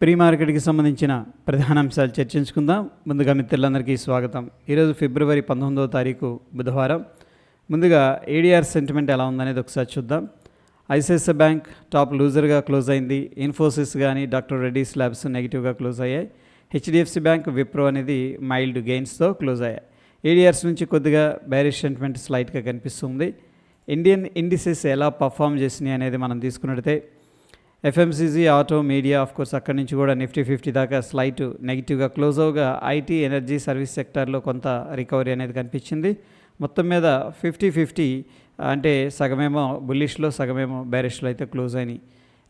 Pre మార్కెట్కి సంబంధించిన ప్రధాన అంశాలు చర్చించుకుందాం. ముందుగా మిత్రులందరికీ స్వాగతం. ఈరోజు ఫిబ్రవరి పంతొమ్మిదవ తారీఖు బుధవారం. ముందుగా ఏడిఆర్ సెంటిమెంట్ ఎలా ఉందనేది ఒకసారి చూద్దాం. ఐసిఐసిఐ బ్యాంక్ టాప్ లూజర్గా క్లోజ్ అయింది. ఇన్ఫోసిస్ కానీ డాక్టర్ రెడ్డీస్ ల్యాబ్స్ నెగిటివ్గా క్లోజ్ అయ్యాయి. హెచ్డిఎఫ్సి బ్యాంక్ విప్రో అనేది మైల్డ్ గెయిన్స్తో క్లోజ్ అయ్యాయి. ఏడిఆర్స్ నుంచి కొద్దిగా బ్యారిష్ సెంటిమెంట్ స్లైట్గా కనిపిస్తుంది. ఇండియన్ ఇండిసెస్ ఎలా పర్ఫామ్ చేసినాయి అనేది మనం తీసుకున్నట్టయితే FMCG auto media of course అక్కడి నుంచి కూడా నిఫ్టీ ఫిఫ్టీ దాకా స్లైట్ నెగిటివ్గా క్లోజ్ అవగా ఐటీ ఎనర్జీ సర్వీస్ సెక్టార్లో కొంత రికవరీ అనేది కనిపించింది. మొత్తం మీద ఫిఫ్టీ ఫిఫ్టీ అంటే సగమేమో బుల్లిష్లో సగమేమో బ్యారిష్లో అయితే క్లోజ్ అయినాయి.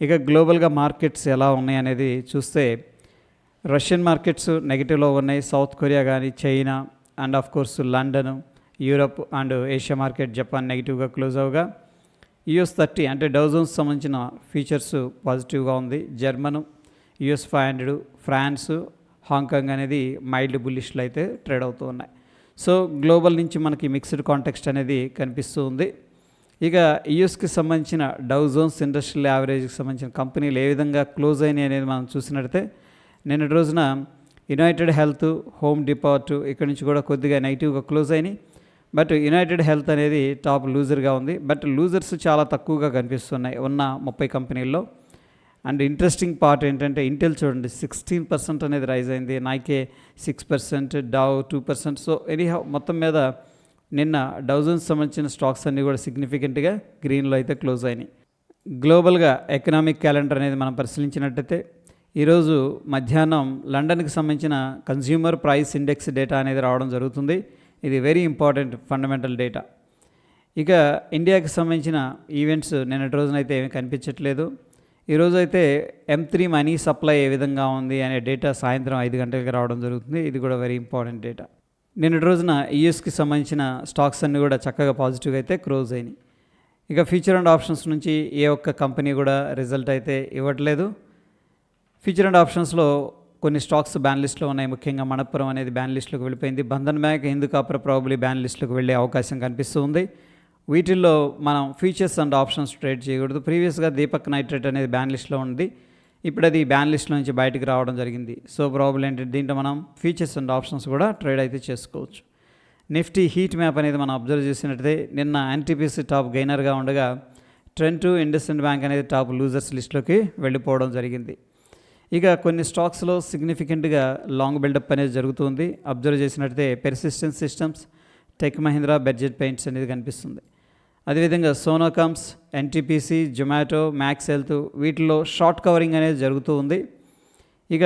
ఇక గ్లోబల్గా మార్కెట్స్ ఎలా ఉన్నాయి అనేది చూస్తే రష్యన్ మార్కెట్స్ నెగిటివ్లో ఉన్నాయి. సౌత్ కొరియా కానీ China and of course London Europe and Asia market Japan నెగిటివ్గా క్లోజ్ అవగా. యుఎస్ థర్టీ అంటే డౌజన్స్ సంబంధించిన ఫీచర్స్ పాజిటివ్గా ఉంది. German US five hundred France Hong Kong అనేది మైల్డ్ బుల్లిష్లు అయితే ట్రేడ్ అవుతూ ఉన్నాయి. సో గ్లోబల్ నుంచి మనకి మిక్స్డ్ కాంటెక్స్ట్ అనేది కనిపిస్తూ ఉంది. ఇక యుఎస్కి సంబంధించిన డౌజోన్స్ ఇండస్ట్రియల్ యావరేజ్కి సంబంధించిన కంపెనీలు ఏ విధంగా క్లోజ్ అయినాయి అనేది మనం చూసినట్టయితే నిన్నటి రోజున యునైటెడ్ హెల్త్ హోమ్ డిపార్ట్ ఇక్కడ నుంచి కూడా కొద్దిగా నెగిటివ్గా క్లోజ్ అయినాయి. బట్ యునైటెడ్ హెల్త్ అనేది టాప్ లూజర్గా ఉంది. బట్ లూజర్స్ చాలా తక్కువగా కనిపిస్తున్నాయి ఉన్న ముప్పై కంపెనీల్లో. అండ్ ఇంట్రెస్టింగ్ పార్ట్ ఏంటంటే ఇంటెల్ చూడండి సిక్స్టీన్ పర్సెంట్ అనేది రైజ్ అయింది. Nike six percent Dow two percent. So anyhow మొత్తం మీద నిన్న డౌజన్స్ సంబంధించిన స్టాక్స్ అన్నీ కూడా సిగ్నిఫికెంట్గా గ్రీన్లో అయితే క్లోజ్ అయినాయి. గ్లోబల్గా ఎకనామిక్ క్యాలెండర్ అనేది మనం పరిశీలించినట్టయితే ఈరోజు మధ్యాహ్నం లండన్కి సంబంధించిన కన్జ్యూమర్ ప్రైస్ ఇండెక్స్ డేటా అనేది రావడం జరుగుతుంది. ఇది వెరీ ఇంపార్టెంట్ ఫండమెంటల్ డేటా ఇక ఇండియాకి సంబంధించిన ఈవెంట్స్ నిన్నటి రోజునైతే ఏమీ కనిపించట్లేదు. ఈరోజు అయితే ఎం త్రీ మనీ సప్లై ఏ విధంగా ఉంది అనే డేటా సాయంత్రం ఐదు గంటలకి రావడం జరుగుతుంది. ఇది కూడా వెరీ ఇంపార్టెంట్ డేటా నిన్నటి రోజున యూఎస్కి సంబంధించిన స్టాక్స్ అన్నీ కూడా చక్కగా పాజిటివ్గా అయితే క్లోజ్ అయినాయి. ఇక ఫ్యూచర్ అండ్ ఆప్షన్స్ నుంచి ఏ ఒక్క కంపెనీ కూడా రిజల్ట్ అయితే ఇవ్వట్లేదు. ఫ్యూచర్ అండ్ ఆప్షన్స్లో కొన్ని స్టాక్స్ బ్యాన్ లిస్ట్లో ఉన్నాయి. ముఖ్యంగా మణపురం అనేది బ్యాన్ లిస్ట్లోకి వెళ్ళిపోయింది. Bandhan bank Hindu copper probably ban లిస్ట్లోకి వెళ్ళే అవకాశం కనిపిస్తుంది. వీటిల్లో మనం ఫీచర్స్ అండ్ ఆప్షన్స్ ట్రేడ్ చేయకూడదు. ప్రీవియస్గా దీపక్ నైట్రేట్ అనేది బ్యాన్ లిస్ట్లో ఉంది. ఇప్పుడు అది బ్యాన్ లిస్ట్లో నుంచి బయటకు రావడం జరిగింది. సో ప్రాబ్లం ఏంటంటే దీంట్లో మనం ఫీచర్స్ అండ్ ఆప్షన్స్ కూడా ట్రేడ్ అయితే చేసుకోవచ్చు. నిఫ్టీ హీట్ మ్యాప్ అనేది మనం అబ్జర్వ్ చేసినట్టయితే నిన్న ఎన్టీపీసీ టాప్ గెయినర్గా ఉండగా ట్రెండ్ టు ఇండస్ఇండ్ బ్యాంక్ అనేది టాప్ లూజర్స్ లిస్ట్లోకి వెళ్ళిపోవడం జరిగింది. ఇక కొన్ని స్టాక్స్లో సిగ్నిఫికెంట్గా లాంగ్ బిల్డప్ అనేది జరుగుతుంది. అబ్జర్వ్ చేసినట్టయితే Persistent systems tech Mahindra budget paints అనేది కనిపిస్తుంది. అదేవిధంగా Sonacoms NTPC Zomato max health వీటిలో షార్ట్ కవరింగ్ అనేది జరుగుతూ ఉంది. ఇక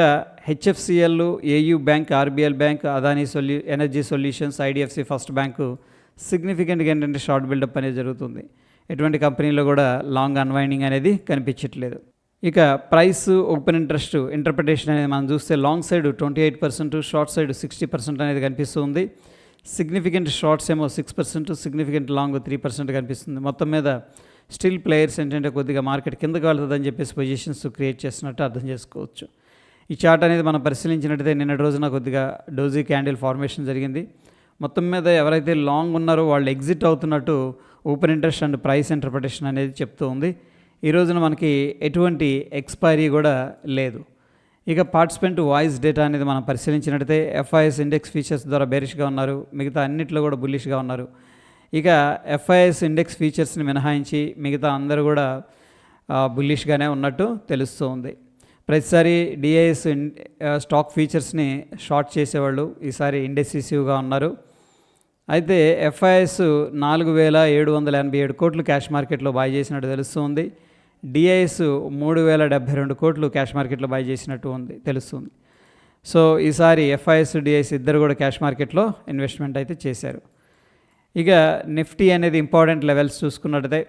HFCL AU bank RBL bank Adani సొల్యూ energy solutions IDFC first bank సిగ్నిఫికెంట్గా ఏంటంటే షార్ట్ బిల్డప్ అనేది జరుగుతుంది. ఎటువంటి కంపెనీలో కూడా లాంగ్ అన్వైండింగ్ అనేది కనిపించట్లేదు. ఇక ప్రైస్ ఓపెన్ ఇంట్రెస్ట్ ఇంటర్ప్రిటేషన్ అనేది మనం చూస్తే long side twenty eight percent short side sixty percent అనేది కనిపిస్తుంది. సిగ్నిఫికెంట్ షార్ట్స్ ఏమో six percent significant long three percent కనిపిస్తుంది. మొత్తం మీద స్టిల్ ప్లేయర్స్ ఏంటంటే కొద్దిగా మార్కెట్ కిందకు వెళ్తుందని చెప్పేసి పొజిషన్స్ క్రియేట్ చేసినట్టు అర్థం చేసుకోవచ్చు. ఈ చార్ట్ అనేది మనం పరిశీలించినట్టయితే నిన్న రోజున కొద్దిగా డోజీ క్యాండిల్ ఫార్మేషన్ జరిగింది. మొత్తం మీద ఎవరైతే లాంగ్ ఉన్నారో వాళ్ళు ఎగ్జిట్ అవుతున్నట్టు open interest and price interpretation అనేది చెప్తూ ఉంది. ఈ రోజున మనకి ఎటువంటి ఎక్స్పైరీ కూడా లేదు. ఇక పార్టిసిపెంట్ వాయిస్ డేటా అనేది మనం పరిశీలించినట్టయితే ఎఫ్ఐఎస్ ఇండెక్స్ ఫీచర్స్ ద్వారా బేరిష్గా ఉన్నారు. మిగతా అన్నింటిలో కూడా బుల్లిష్గా ఉన్నారు. ఇక ఎఫ్ఐఎస్ ఇండెక్స్ ఫీచర్స్ని మినహాయించి మిగతా అందరూ కూడా బుల్లిష్గానే ఉన్నట్టు తెలుస్తూ ఉంది ప్రతిసారి డిఐఎస్ స్టాక్ ఫీచర్స్ని షార్ట్ చేసేవాళ్ళు ఈసారి ఇండెసిసివ్గా ఉన్నారు. అయితే ఎఫ్ఐఎస్ నాలుగు వేల ఏడు వందల ఎనభై ఏడు కోట్లు క్యాష్ మార్కెట్లో బాయ్ చేసినట్టు తెలుస్తుంది. డిఐఎస్ మూడు వేల డెబ్బై రెండు కోట్లు క్యాష్ మార్కెట్లో బై చేసినట్టు ఉంది తెలుస్తుంది. సో ఈసారి ఎఫ్ఐఎస్ డిఐఎస్ ఇద్దరు కూడా క్యాష్ మార్కెట్లో ఇన్వెస్ట్మెంట్ అయితే చేశారు. ఇక నిఫ్టీ అనేది ఇంపార్టెంట్ లెవెల్స్ చూసుకున్నట్టయితే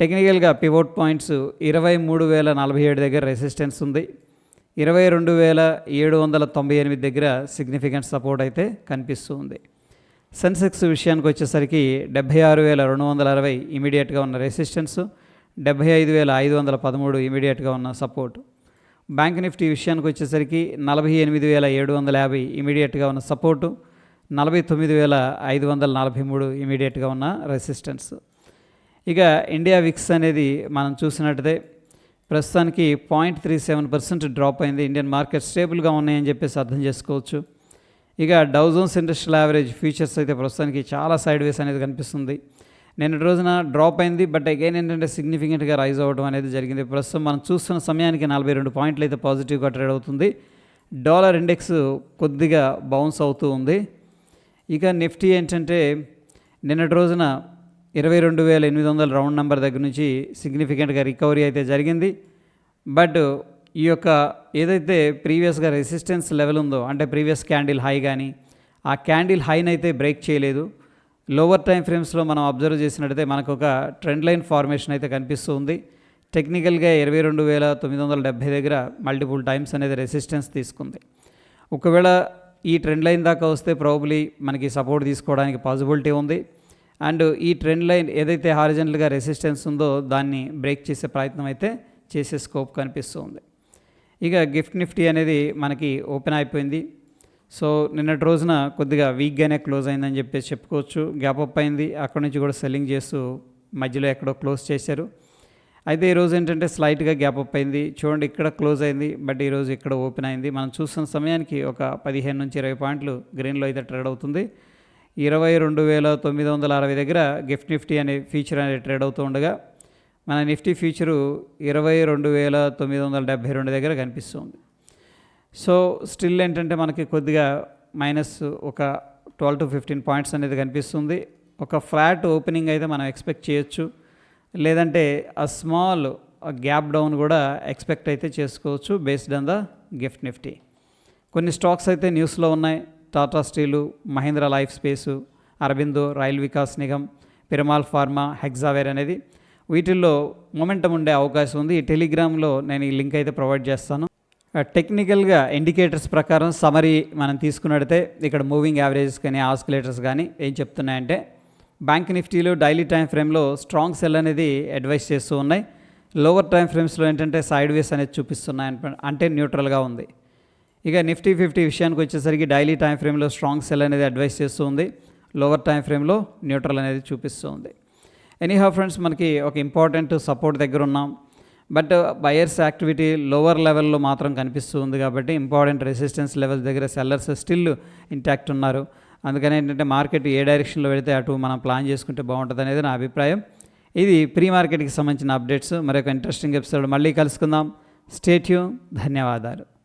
టెక్నికల్గా పివోట్ పాయింట్స్ ఇరవై మూడు వేల నలభై ఏడు దగ్గర రెసిస్టెన్స్ ఉంది. ఇరవై రెండు వేల ఏడు వందల తొంభై ఎనిమిది దగ్గర సిగ్నిఫికెంట్ సపోర్ట్ అయితే కనిపిస్తుంది సెన్సెక్స్ విషయానికి వచ్చేసరికి డెబ్బై ఆరు వేల రెండు వందల అరవై ఇమీడియట్గా ఉన్న రెసిస్టెన్స్. డెబ్బై ఐదు వేల ఐదు వందల పదమూడు ఇమీడియట్గా ఉన్న సపోర్ట్. బ్యాంక్ నిఫ్టీ విషయానికి వచ్చేసరికి నలభై ఎనిమిది వేల ఏడు వందల యాభై ఇమీడియట్గా ఉన్న సపోర్టు నలభై తొమ్మిది వేల ఐదు వందల నలభై మూడు ఇమీడియట్గా ఉన్న రెసిస్టెన్స్. ఇక ఇండియా విక్స్ అనేది మనం చూసినట్టే ప్రస్తుతానికి point three seven percent drop అయింది. ఇండియన్ మార్కెట్ స్టేబుల్గా ఉన్నాయని చెప్పేసి అర్థం చేసుకోవచ్చు. ఇక డౌజోన్స్ ఇండస్ట్రియల్ యావరేజ్ ఫ్యూచర్స్ అయితే ప్రస్తుతానికి చాలా సైడ్ వేస్ అనేది కనిపిస్తుంది. నిన్నటి రోజున డ్రాప్ అయింది బట్ అగైన్ ఏంటంటే సిగ్నిఫికెంట్గా రైజ్ అవ్వడం అనేది జరిగింది. ప్రస్తుతం మనం చూస్తున్న సమయానికి నలభై రెండు పాయింట్లు అయితే పాజిటివ్గా ట్రేడ్ అవుతుంది. డాలర్ ఇండెక్స్ కొద్దిగా బౌన్స్ అవుతూ ఉంది. ఇక నిఫ్టీ ఏంటంటే నిన్నటి రోజున ఇరవై రెండు వేల ఎనిమిది వందల రౌండ్ నెంబర్ దగ్గర నుంచి సిగ్నిఫికెంట్గా రికవరీ అయితే జరిగింది. బట్ ఈ యొక్క ఏదైతే ప్రీవియస్గా రెసిస్టెన్స్ లెవెల్ ఉందో అంటే ప్రీవియస్ క్యాండిల్ హై కానీ ఆ క్యాండిల్ హైని అయితే బ్రేక్ చేయలేదు. లోవర్ టైం ఫ్రేమ్స్లో మనం అబ్జర్వ్ చేసినట్టయితే మనకు ఒక ట్రెండ్ లైన్ ఫార్మేషన్ అయితే కనిపిస్తూ ఉంది. టెక్నికల్గా ఇరవై రెండు వేల తొమ్మిది వందల డెబ్బై దగ్గర మల్టిపుల్ టైమ్స్ అనేది రెసిస్టెన్స్ తీసుకుంది. ఒకవేళ ఈ ట్రెండ్ లైన్ దాకా వస్తే ప్రాబులీ మనకి సపోర్ట్ తీసుకోవడానికి పాసిబిలిటీ ఉంది. అండ్ ఈ ట్రెండ్ లైన్ ఏదైతే హారిజెంటల్గా రెసిస్టెన్స్ ఉందో దాన్ని బ్రేక్ చేసే ప్రయత్నం అయితే చేసే స్కోప్ కనిపిస్తుంది ఇక గిఫ్ట్ నిఫ్టీ అనేది మనకి ఓపెన్ అయిపోయింది. సో నిన్నటి రోజున కొద్దిగా వీక్గానే క్లోజ్ అయిందని చెప్పేసి చెప్పుకోవచ్చు. గ్యాప్ అప్ అయింది. అక్కడి నుంచి కూడా సెల్లింగ్ చేస్తూ మధ్యలో ఎక్కడో క్లోజ్ చేశారు. అయితే ఈరోజు ఏంటంటే స్లైట్గా గ్యాప్ అప్ అయింది. చూడండి ఇక్కడ క్లోజ్ అయింది బట్ ఈరోజు ఇక్కడ ఓపెన్ అయింది. మనం చూస్తున్న సమయానికి ఒక పదిహేను నుంచి ఇరవై పాయింట్లు గ్రీన్లో అయితే ట్రేడ్ అవుతుంది. ఇరవై రెండు వేల తొమ్మిది వందల అరవై దగ్గర గిఫ్ట్ నిఫ్టీ అనే ఫీచర్ అనేది ట్రేడ్ అవుతూ ఉండగా మన నిఫ్టీ ఫీచరు ఇరవై రెండు వేల తొమ్మిది వందల డెబ్బై రెండు దగ్గర కనిపిస్తుంది సో స్టిల్ ఏంటంటే మనకి కొద్దిగా మైనస్ ఒక ట్వెల్వ్ టు ఫిఫ్టీన్ పాయింట్స్ అనేది కనిపిస్తుంది. ఒక ఫ్లాట్ ఓపెనింగ్ అయితే మనం ఎక్స్పెక్ట్ చేయొచ్చు. లేదంటే ఆ స్మాల్ గ్యాప్ డౌన్ కూడా ఎక్స్పెక్ట్ అయితే చేసుకోవచ్చు based on the gift Nifty. కొన్ని స్టాక్స్ అయితే న్యూస్లో ఉన్నాయి. Tata steel Mahindra life space Aurobindo Rail Vikas Nigam Piramal pharma Hexaware అనేది. వీటిల్లో మొమెంటం ఉండే అవకాశం ఉంది. ఈ టెలిగ్రామ్లో నేను ఈ లింక్ అయితే ప్రొవైడ్ చేస్తాను. Uh, టెక్నికల్గా ఇండికేటర్స్ ప్రకారం సమరీ మనం తీసుకున్నట్టయితే ఇక్కడ మూవింగ్ యావరేజెస్ కానీ ఆస్కులేటర్స్ కానీ ఏం చెప్తున్నాయంటే బ్యాంక్ నిఫ్టీలో డైలీ టైం ఫ్రేమ్లో స్ట్రాంగ్ సెల్ అనేది అడ్వైస్ చేస్తూ ఉన్నాయి. లోవర్ టైం ఫ్రేమ్స్లో ఏంటంటే సైడ్ వేస్ అనేది చూపిస్తున్నాయి అంటే న్యూట్రల్గా ఉంది. ఇక నిఫ్టీ ఫిఫ్టీ విషయానికి వచ్చేసరికి డైలీ టైం ఫ్రేమ్లో స్ట్రాంగ్ సెల్ అనేది అడ్వైస్ చేస్తూ ఉంది. లోవర్ టైం ఫ్రేమ్లో న్యూట్రల్ అనేది చూపిస్తూ ఉంది. ఎనీహా ఫ్రెండ్స్ మనకి ఒక ఇంపార్టెంట్ సపోర్ట్ దగ్గర ఉన్నాం. బట్ బయర్స్ యాక్టివిటీ లోవర్ లెవెల్లో మాత్రం కనిపిస్తూ ఉంది కాబట్టి ఇంపార్టెంట్ రెసిస్టెన్స్ లెవెల్స్ దగ్గర సెల్లర్స్ స్టిల్ ఇంటాక్ట్ ఉన్నారు. అందుకని ఏంటంటే మార్కెట్ ఏ డైరెక్షన్లో వెళితే అటు మనం ప్లాన్ చేసుకుంటే బాగుంటుంది అనేది నా అభిప్రాయం. ఇది ప్రీ మార్కెట్కి సంబంధించిన అప్డేట్స్ మరొక ఇంట్రెస్టింగ్ ఎపిసోడ్ మళ్ళీ కలుసుకుందాం. స్టేట్యూ ధన్యవాదాలు.